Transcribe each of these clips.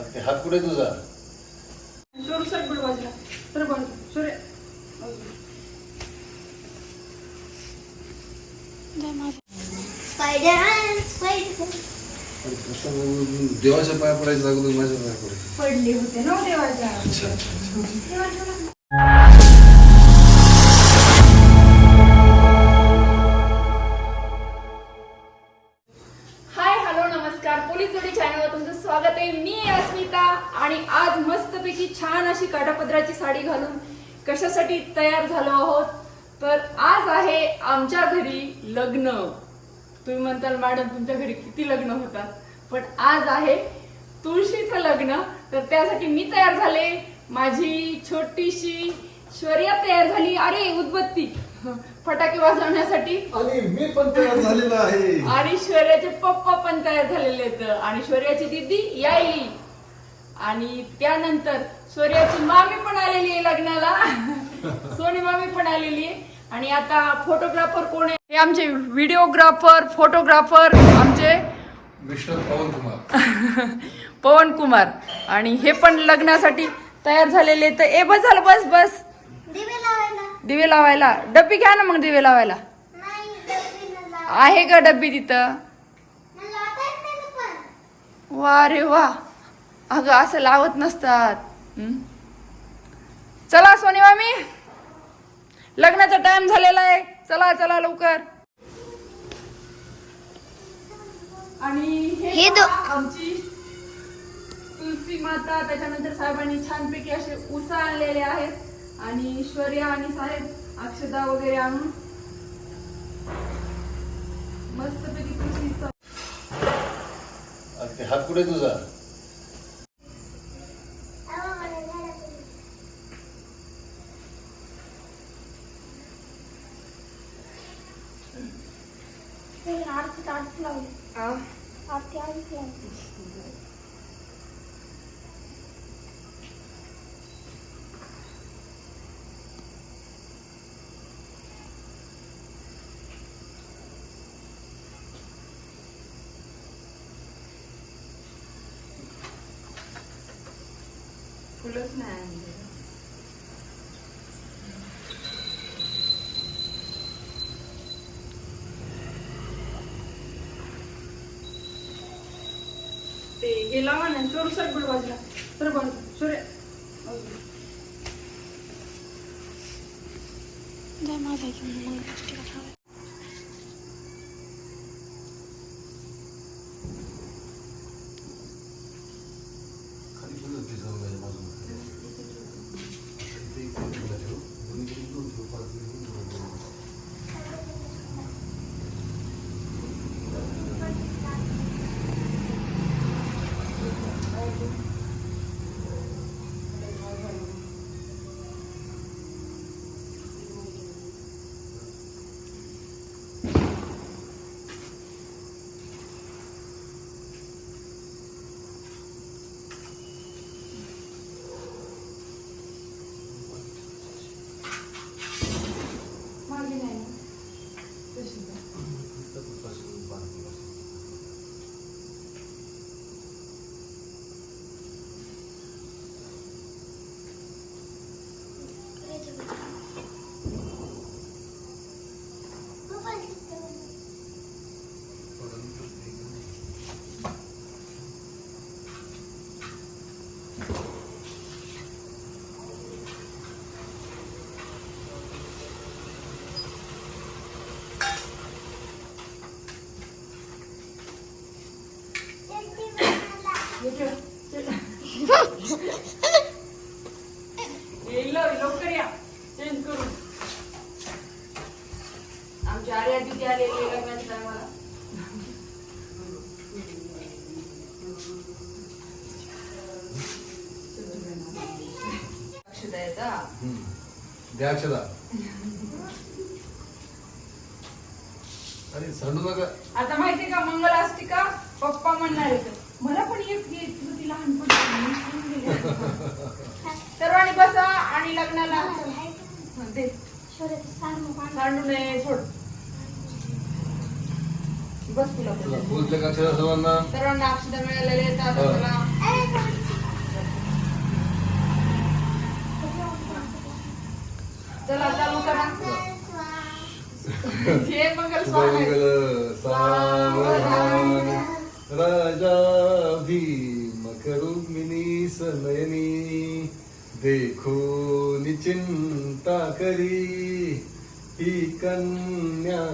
आता ते हात कुठे तुझा? वाजला तर देवाच्या पाया पडायचं अगोदर माझ्या पाया पडायचं. पडले होते ना देवाच्या. कशासाठी तयार झालो आहोत. तर आज आहे आमच्या घरी लग्न. तुम्ही म्हणताल मॅडम तुमच्या घरी किती लग्न होतात? पण आज आहे तुळशीचं लग्न. तर त्यासाठी मी तयार झाले. माझी छोटीशी शौर्या तयार झाली. अरे उदबत्ती. फटाके वाजवण्यासाठी. आणि मी पण तयार झालेला आहे. आणि शौर्याचे पप्पा पण तयार झालेले आहेत. आणि शौर्याची दीदी यायली. आणि त्यानंतर शौर्याची मामी पण आलेली आहे लग्नाला. पण आलेली आहे. आणि आता फोटोग्राफर कोण आहे? हे आमचे व्हिडिओग्राफर फोटोग्राफर आमचे मिस्टर पवन कुमार. पवन कुमार. आणि हे पण लग्नासाठी तयार झालेले. तर ए बस झालं बस बस. दिवे लावायला. दिवे लावायला. डब्बी घ्या ना मग दिवे लावायला. आहे का डब्बी तिथं? मला लावता येत नाही ना पण. वा रे वा. अगं असं लावत नसतात? चला सोनी मामी. लग्नाचा टाइम झालेला आहे. चला चला लवकर. आणि हे हे दो- पहा, आमची तुलसी माता त्याच्यानंतर साहेबांनी छानपैकी असे उसा आणलेले आहेत. आणि ईश्वर्या आणि साहेब अक्षदा वगैरे आणून मस्तपैकी तुळशीचा आता ते हात कुठे तुझा अहो, मला झालं तुझं. ते आरती आरती लावली. आरती आरती लावली फुलंच नाही आणले. ते हे लावा ना सूर सर गुड वाजला तर बघ सूर्य खाली ठेवलं ते जाऊन माझ्या बाजूला. इथे एक साईड ठेवला ठेव. दोन्हीकडे दोन ठेव, पाच मिनिट दोन ठेव. मागे नाही ना. तशी जा. नुसतं तू पाशी बांधली बस. पप्पा शिकतो. परंतु ते चटणी बनवायला. हे ठेव. ये लो, लवकर या चेंज करू. आमची आर्या दिदी आलेली आहे लग्नाच्या टायमाला. अक्षता आहेत. हम्म. द्या अक्षदा अरे सांडू नका. आता माहितीये का मंगलाष्टिका पप्पा म्हणणार आहेत सर्वांनी बसा आणि लग्नाला. सांडू नये सोड. बस तुला सर्वांना? सर्वांना मिळालेले चला. चालू करा. हे मंगल स्वामी राजा. करुमिनी सनयनी देखो निचिंता करी. ही कन्या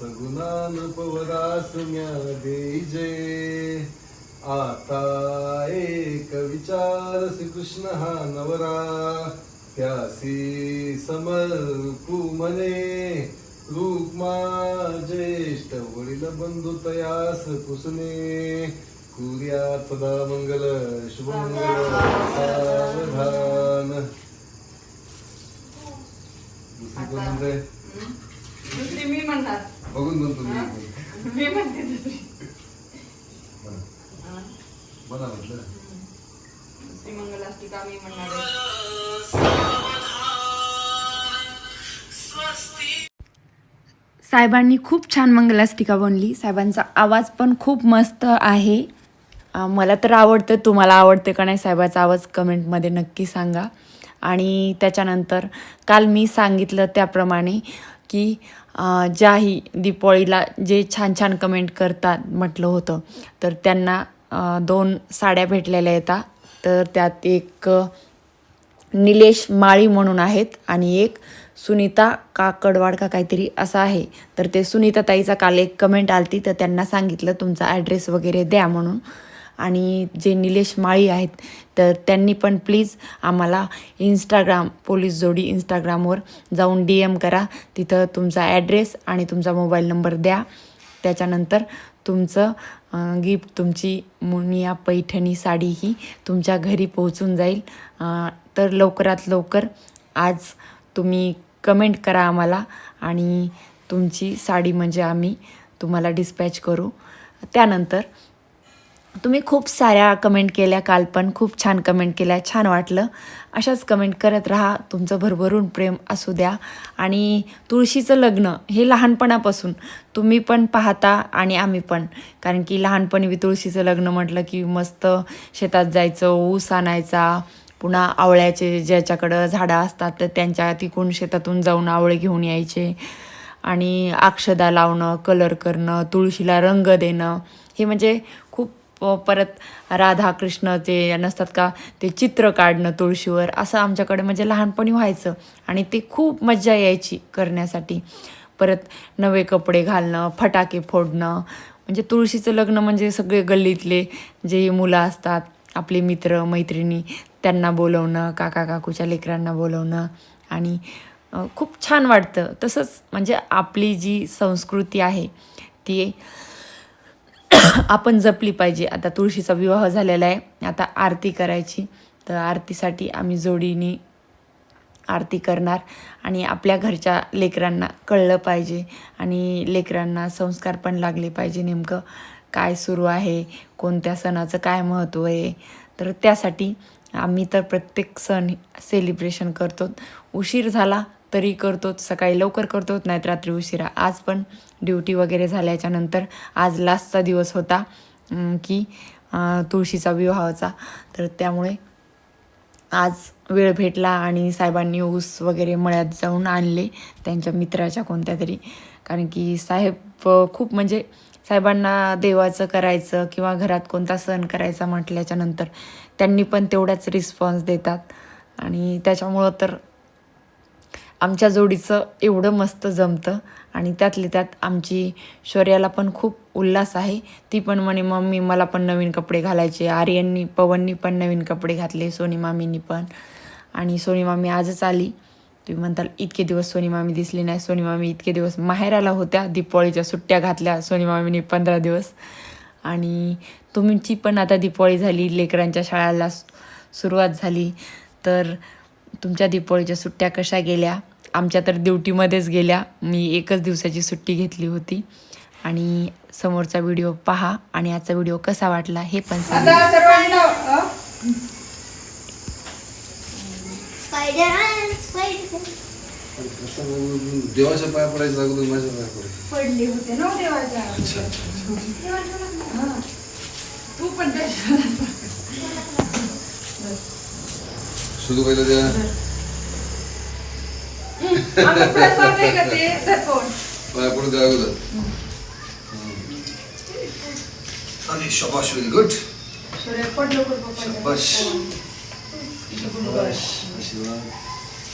सगुणान पवरास म्या देजे आता एक विचार श्रीकृष्ण हा नवरा त्यासी समर्पू मने. रूपमा ज्येष्ठ वडील बंधू तयास कुसने सदा मंगल शुभमंगल सावधान. दुसरी कोण म्हणते? दुसरी मी म्हणणार. बघून मी पण. मी म्हणते दुसरी. म्हटलं. दुसरी मंगलाष्टिका मी म्हणणार. आहे. साहेबांनी खूप छान मंगलाष्टिका बनली. साहेबांचा आवाज पण खूप मस्त आहे. मला तर आवडतं तुम्हाला आवडते का नाही साहेबाचा आवाज कमेंटमध्ये नक्की सांगा. आणि त्याच्यानंतर काल मी सांगितलं त्याप्रमाणे की ज्याही दीपावळीला जे छान छान कमेंट करतात म्हटलं होतं तर त्यांना दोन साड्या भेटलेल्या येतात तर त्यात एक निलेश माळी म्हणून आहेत आणि एक सुनीता काकडवाड का काहीतरी असं आहे. तर ते सुनीता ताईचा काल एक कमेंट आलती तर त्यांना सांगितलं तुमचा ॲड्रेस वगैरे द्या म्हणून. आणि जे निलेश माळी आहेत तर त्यांनी पण प्लीज आम्हाला इंस्टाग्राम पोलीस जोडी इंस्टाग्रामवर जाऊन डी एम करा. तिथं तुमचा ॲड्रेस आणि तुमचा मोबाईल नंबर द्या. त्याच्यानंतर तुमचं गिफ्ट तुमची मुनिया पैठणी साडी ही तुमच्या घरी पोहोचून जाईल. तर लवकरात लवकर आज तुम्ही कमेंट करा आम्हाला आणि तुमची साडी म्हणजे आम्ही तुम्हाला डिस्पॅच करू. त्यानंतर तुम्ही खूप साऱ्या कमेंट केल्या काल पण खूप छान कमेंट केल्या छान वाटलं. अशाच कमेंट करत राहा तुमचं भरभरून प्रेम असू द्या. आणि तुळशीचं लग्न हे लहानपणापासून तुम्ही पण पाहता आणि आम्ही पण. कारण की लहानपणी मी तुळशीचं लग्न म्हटलं की मस्त शेतात जायचं ऊस आणायचा पुन्हा आवळ्याचे ज्याच्याकडं झाडं असतात तर त्यांच्या तिकून शेतातून जाऊन आवळे घेऊन यायचे. आणि अक्षदा लावणं कलर करणं तुळशीला रंग देणं हे म्हणजे खूप व परत राधा कृष्ण ते नसतात का ते चित्र काढणं तुळशीवर असं आमच्याकडे म्हणजे लहानपणी व्हायचं. आणि ते खूप मज्जा यायची करण्यासाठी. परत नवे कपडे घालणं फटाके फोडणं म्हणजे तुळशीचं लग्न म्हणजे सगळे गल्लीतले जे मुलं असतात आपले मित्र मैत्रिणी त्यांना बोलवणं काका काकूच्या लेकरांना बोलवणं. आणि खूप छान वाटतं. तसंच म्हणजे आपली जी संस्कृती आहे ती आपण जपली पाहिजे. आता तुळशीचा विवाह झालेला आहे. आता आरती करायची. तर आरतीसाठी आम्ही जोडीने आरती करणार. आणि आपल्या घरच्या लेकरांना कळलं पाहिजे. आणि लेकरांना संस्कार पण लागले पाहिजे नेमकं. काय सुरू आहे? कोणत्या सणाचं काय महत्त्व आहे? तर त्यासाठी आम्ही तर प्रत्येक सण सेलिब्रेशन करतो. उशीर झाला तरी करतोच सकाळी लवकर करतोच नाहीत रात्री उशिरा. आज पण ड्युटी वगैरे झाल्याच्यानंतर आज लास्टचा दिवस होता की तुळशीचा विवाहाचा तर त्यामुळे आज वेळ भेटला आणि साहेबांनी ऊस वगैरे मळ्यात जाऊन आणले त्यांच्या मित्राच्या कोणत्या तरी. कारण की साहेब खूप म्हणजे साहेबांना देवाचं करायचं किंवा घरात कोणता सण करायचा म्हटल्याच्या नंतर त्यांनी पण तेवढाच रिस्पॉन्स देतात. आणि त्याच्यामुळं तर आमच्या जोडीचं एवढं मस्त जमतं आणि त्यातले त्यात आमची शौर्याला पण खूप उल्हास आहे. ती पण म्हणे मम्मी मला पण नवीन कपडे घालायचे. आर्यननी पवननी पण नवीन कपडे घातले सोनी मामींनी पण. आणि सोनी मामी आजच आली. तुम्ही म्हणताल इतके दिवस सोनी मामी दिसली नाही. सोनी मामी इतके दिवस माहेराला होत्या. दीपावळीच्या सुट्ट्या घातल्या सोनी मामीने पंधरा दिवस. आणि तुमची पण आता दीपावळी झाली लेकरांच्या शाळेला सुरुवात झाली. तर तुमच्या दीपावळीच्या सुट्ट्या कशा गेल्या? आमच्या तर ड्युटीमध्येच गेल्या. मी एकच दिवसाची सुट्टी घेतली होती. आणि समोरचा व्हिडिओ पहा आणि आजचा व्हिडिओ कसा वाटला हे पण सांगा. देवाच्या पाया पडायचं अगोदर माझ्या पाया पडायचं. पडले होते ना देवाच्या. अच्छा. हा. तू पण द्या. आता प्रसाद आणि शबाश व्हेरी गुड. शबाश.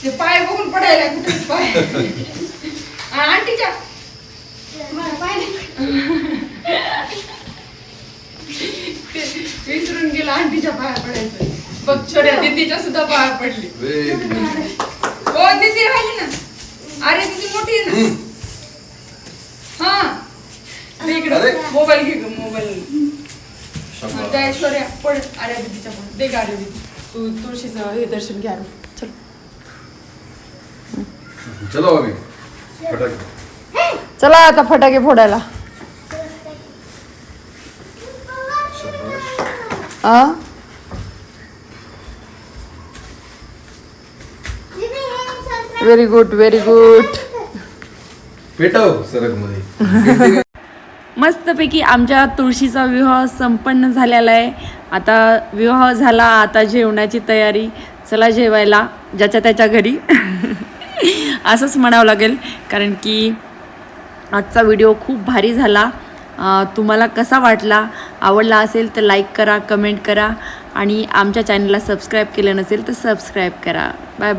ते पाय बघून पडायला कुठे पाय? आंटीच्या. विसरून गेला आंटीच्या पाया पडायचं. बघ छोट्या दिदीच्या सुद्धा पाया पडली. हो दिदी राहिली ना. अरे दिदी मोठी आहे ना? हा. दे इकडं. अरे. मोबाईल घे ग मोबाईल. त्या शबाश ऐश्वर्या पड अरे दिदीच्या पड दे गाडी तू तुळशीचं हे दर्शन घ्या रे. चल. चलो अभी फटाके. चला आता फटाके फोडायला. शबाश आ? व्हेरी गुड व्हेरी गुड पेटव सरकमध्ये मस्तपैकी आमच्या तुळशीचा विवाह संपन्न झालेला आहे. आता विवाह झाला आता जेवणाची तयारी. चला जेवायला ज्याच्या त्याच्या घरी. असंच म्हणावं लागेल कारण की आजचा व्हिडिओ खूप भारी झाला. तुम्हाला कसा वाटला आवडला असेल तर लाईक करा कमेंट करा. आणि आमच्या चॅनलला सबस्क्राईब केलं नसेल तर सबस्क्राईब करा. बाय